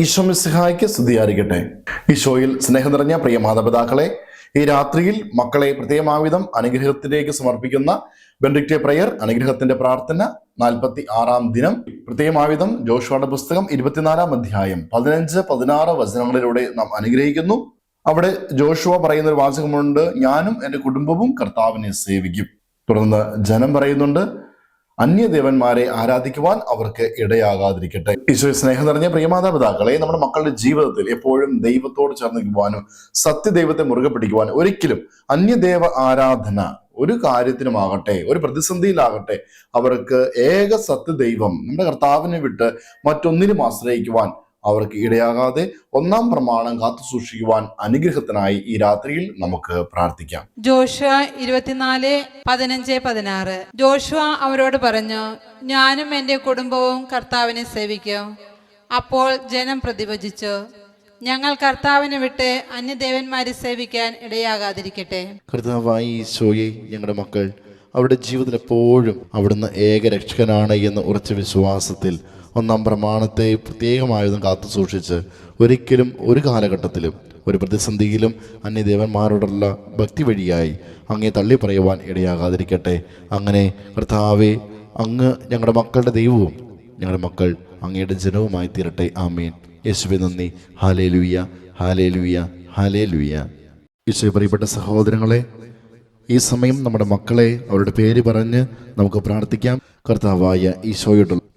ഈശോമിസ്ഹായ്ക്ക് സ്തുതിയായിരിക്കട്ടെ. ഈശോയിൽ സ്നേഹം നിറഞ്ഞ പ്രിയ മാതാപിതാക്കളെ ഈ രാത്രിയിൽ മക്കളെ പ്രത്യേകമാവിധം അനുഗ്രഹത്തിലേക്ക് സമർപ്പിക്കുന്ന ബെൻഡിക്റ്റ് പ്രയർ അനുഗ്രഹത്തിന്റെ പ്രാർത്ഥന നാൽപ്പത്തി ആറാം ദിനം. പ്രത്യേകമാവിധം ജോഷുവാട പുസ്തകം ഇരുപത്തിനാലാം അധ്യായം പതിനഞ്ച് പതിനാറ് വചനങ്ങളിലൂടെ നാം അനുഗ്രഹിക്കുന്നു. അവിടെ ജോഷുവ പറയുന്ന ഒരു വാചകമുണ്ട് ഞാനും എന്റെ കുടുംബവും കർത്താവിനെ സേവിക്കും. തുടർന്ന് ജനം പറയുന്നുണ്ട് അന്യദേവന്മാരെ ആരാധിക്കുവാൻ അവർക്ക് ഇടയാകാതിരിക്കട്ടെ. ഈശോ സ്നേഹം നിറഞ്ഞ പ്രിയമാതാപിതാക്കളെ നമ്മുടെ മക്കളുടെ ജീവിതത്തിൽ എപ്പോഴും ദൈവത്തോട് ചേർന്ന് നിൽക്കുവാനും സത്യദൈവത്തെ മുറുകെ പിടിക്കുവാനും ഒരിക്കലും അന്യദേവ ആരാധന ഒരു കാര്യത്തിനുമാകട്ടെ ഒരു പ്രതിസന്ധിയിലാകട്ടെ അവർക്ക് ഏക സത്യദൈവം നമ്മുടെ കർത്താവിനെ വിട്ട് മറ്റൊന്നിനും ആശ്രയിക്കുവാൻ അവർക്ക് ഇടയാകാതെ ഒന്നാം പ്രമാണം കാത്തു സൂക്ഷിക്കുവാൻ അനുഗ്രഹത്തിനായി ഈ രാത്രിയിൽ നമുക്ക് പ്രാർത്ഥിക്കാം. ജോഷുവ ഇരുപത്തിനാല് പതിനഞ്ച് പതിനാറ്. ജോഷുവ അവരോട് പറഞ്ഞു ഞാനും എന്റെ കുടുംബവും കർത്താവിനെ സേവിക്കും. അപ്പോൾ ജനം പ്രതിഭജിച്ചു ഞങ്ങൾ കർത്താവിനെ വിട്ട് അന്യദേവന്മാരെ സേവിക്കാൻ ഇടയാകാതിരിക്കട്ടെ. കർത്താവായി ഈശോയെ ഞങ്ങളുടെ മക്കൾ അവരുടെ ജീവിതത്തിൽ എപ്പോഴും അവിടുന്ന് ഏകരക്ഷകനാണ് എന്ന ഉറച്ച വിശ്വാസത്തിൽ ഒന്നാം പ്രമാണത്തെ പ്രത്യേകമായതും കാത്തു സൂക്ഷിച്ച് ഒരിക്കലും ഒരു കാലഘട്ടത്തിലും ഒരു പ്രതിസന്ധിയിലും അന്യദേവന്മാരോടുള്ള ഭക്തി വഴിയായി അങ്ങേ തള്ളി പറയുവാൻ ഇടയാകാതിരിക്കട്ടെ. അങ്ങനെ കർത്താവെ അങ്ങ് ഞങ്ങളുടെ മക്കളുടെ ദൈവവും ഞങ്ങളുടെ മക്കൾ അങ്ങയുടെ ജനവുമായി തീരട്ടെ. ആമീൻ. യേശുവെ നന്ദി. ഹാലേ ലുയ്യ ഹാലേ ലുയ്യ ഹാലേ ലുയ്യ യേശുവെ പ്രിയപ്പെട്ട സഹോദരങ്ങളെ ഈ സമയം നമ്മുടെ മക്കളെ അവരുടെ പേര് പറഞ്ഞ് നമുക്ക് പ്രാർത്ഥിക്കാം. കർത്താവായ ഈശോയുടെ